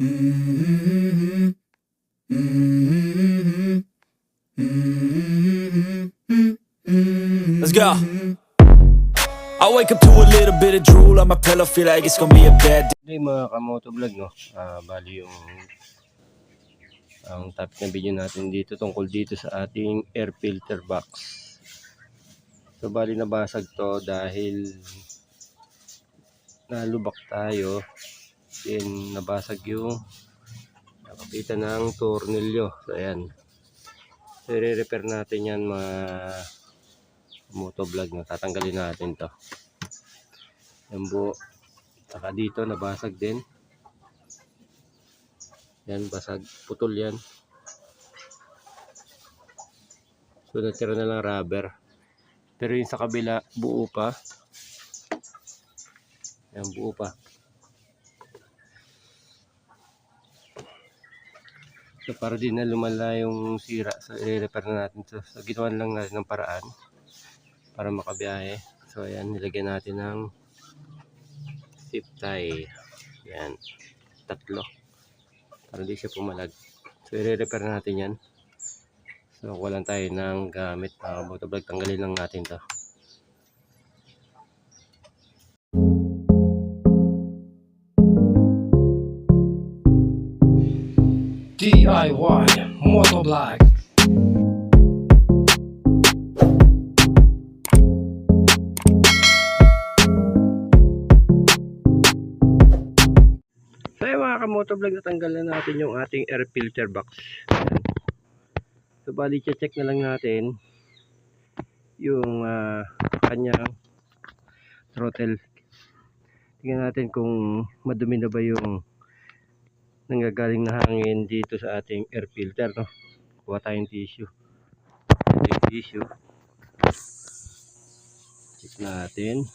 Let's go. I wake up to a little bit of drool on my pillow, feel like it's gonna be a bad day. Hindi mga kamoto vlog no. Ah, bali yung ang topic na video natin dito tungkol dito sa ating air filter box. So bali nabasag to dahil nalubak tayo. Then nabasag yung nakapitan ng tornilyo. So ayan. So i-repair natin yan mga moto vlog no. Tatanggalin natin to. Yan buo. Saka dito nabasag din. Yan basag. Putol yan. So natira na lang rubber. Pero yung sa kabila buo pa. Yan buo pa. So para din na lumala yung sira. So i-repair na natin to. So ginawan lang natin ng paraan para makabiyahe. So ayan nilagyan natin ng zip tie. Yan. Tatlo. Para di siya pumalag. So, i-repair natin yan. So, walan tayo ng gamit. Mga motovlog, tanggalin lang natin to. DIY Motovlog So, yung mga kamotovlog, natanggal na natin yung ating air filter box. So, bali, check na lang natin yung ah, kanyang throttle. Tingnan natin kung madumi na ba yung nanggagaling na hangin dito sa ating air filter. No? Kuha tayong tissue. Yung tissue. Check natin.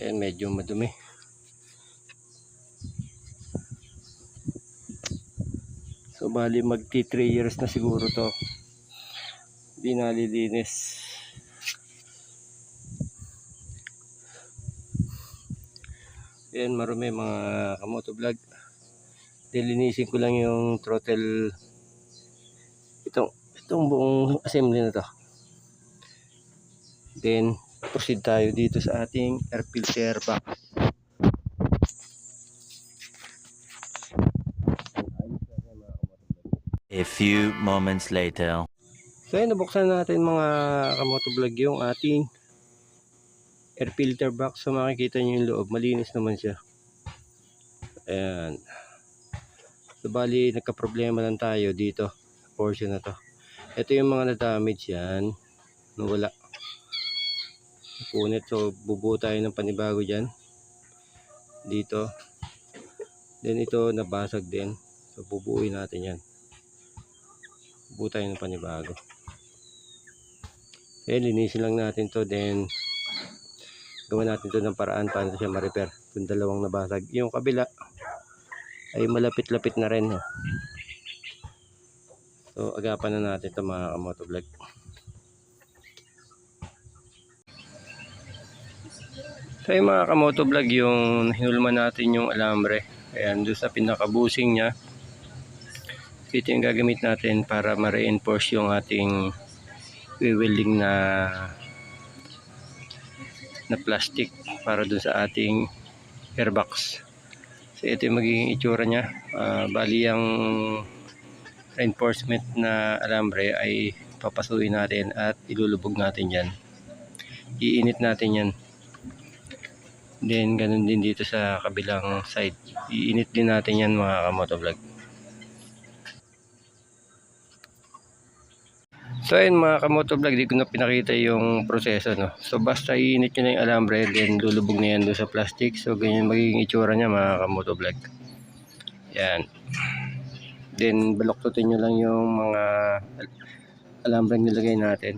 Ayan, medyo madumi. So, bali magti 3 years na siguro to. Hindi nalilinis. Ayan, marumi mga kamoto vlog. Dilinisin ko lang yung throttle itong, itong buong assembly na to. Then, proceed tayo dito sa ating air filter box. A few moments later. So ayun, nabuksan natin mga kamotovlog yung ating air filter box. So makikita nyo yung loob, malinis naman siya. Ayan. So bali, nagka-problema lang tayo dito, portion na to. Ito yung mga na-damage yan, nawala. Punit, so bubuo tayo ng panibago dyan. Dito. Then ito, nabasag din. So bubuuin natin yan. Bubuo tayo ng panibago. Eh, linisin lang natin to then gawin natin to ng paraan paano siya ma-repair. Yung dalawang nabasag. Yung kabila ay malapit-lapit na rin. So, agapan na natin to mga kamotovlog. So, yung mga kamotovlog, yung hinulman natin yung alambre. Ayan, doon sa pinakabusing niya. Ito yung gagamit natin para ma-reinforce yung ating welding na na plastic para dun sa ating airbox. So ito yung magiging itsura niya. Ah, bali ang reinforcement na alambre ay papasuin natin at ilulubog natin yan. Iinit natin yan. Then ganun din dito sa kabilang side. Iinit din natin yan mga kamotovlog. So ayun mga kamotovlog, di ko na pinakita yung proseso no. So basta iinit nyo na yung alambre, then lulubog na yan doon sa plastic. So ganyan magiging itsura niya mga kamotovlog. Yan. Then baloktutin nyo lang yung mga al- alambre nilagay natin.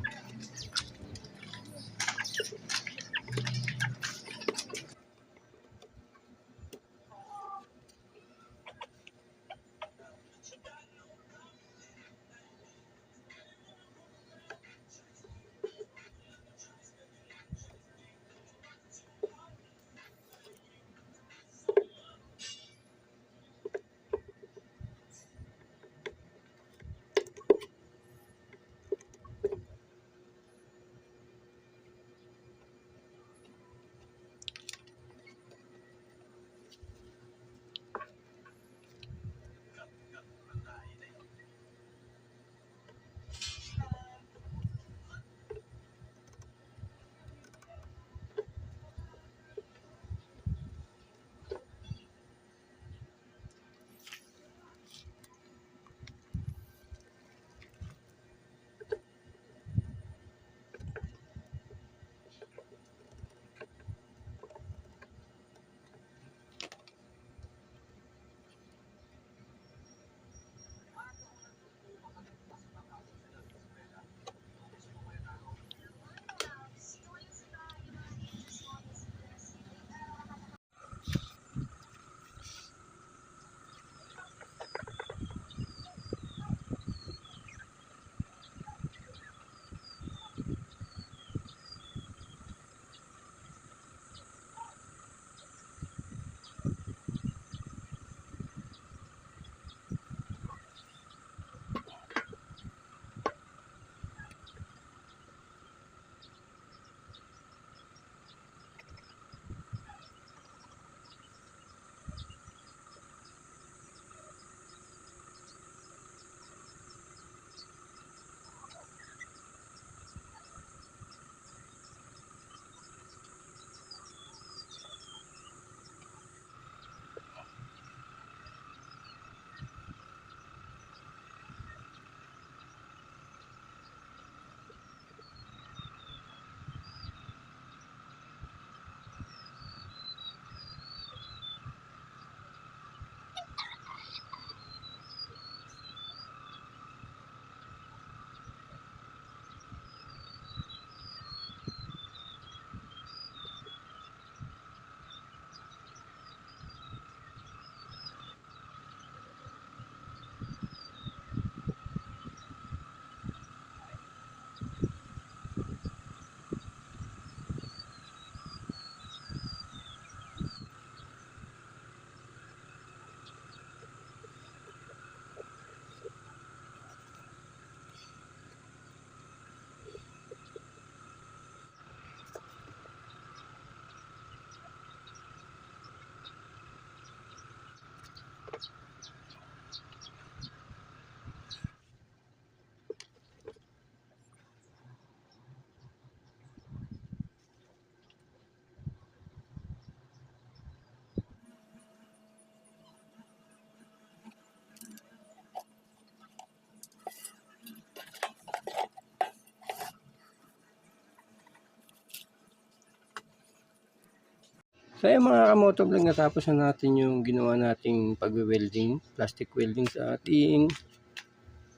So ayun mga kamotovlog, natapos na natin yung ginawa nating pag-welding, plastic welding sa ating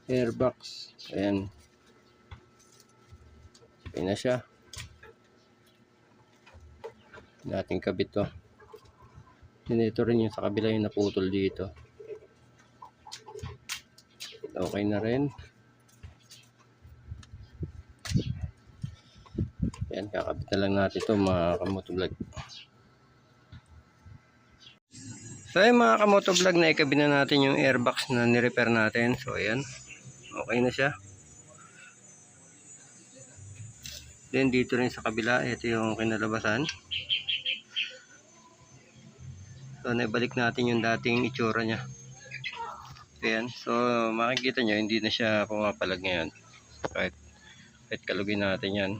airbox. Ayan. Okay na siya. Dating kabit to. Then ito rin yung sa kabila yung naputol dito. Okay na rin. Ayan, kakabit na lang natin ito mga kamotovlog. So ayun mga kamotovlog, naikabit na natin yung airbox na nirepair natin. So ayan, okay na siya. Then dito rin sa kabila, ito yung kinalabasan. So naibalik natin yung dating itsura niya. Ayan, so makikita nyo, hindi na siya pumapalag ngayon. Kahit, kahit kalugin natin yan.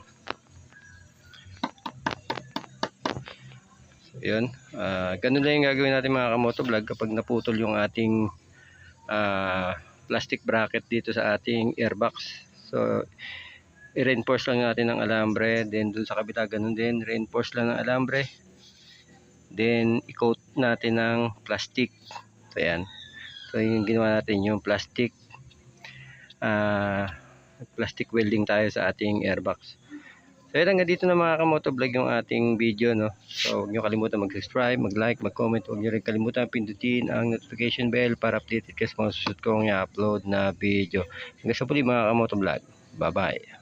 Yun. Ah, ganun lang yung gagawin natin mga kamotovlog kapag naputol yung ating ah, plastic bracket dito sa ating airbox. So, i-reinforce lang natin ng alambre. Then, dun sa kabila, ganun din. Reinforce lang ng alambre. Then, i-coat natin ng plastic. So, yan. So, yung ginawa natin, yung plastic ah plastic welding tayo sa ating airbox. So, yun hanggang dito na mga kamotovlog yung ating video, no? So, huwag nyo kalimutan mag-subscribe, mag-like, mag-comment. Huwag nyo rin kalimutan pindutin ang notification bell para updated kayo sa mga susunod kong i-upload na video. Hanggang sa puli mga kamotovlog. Bye-bye.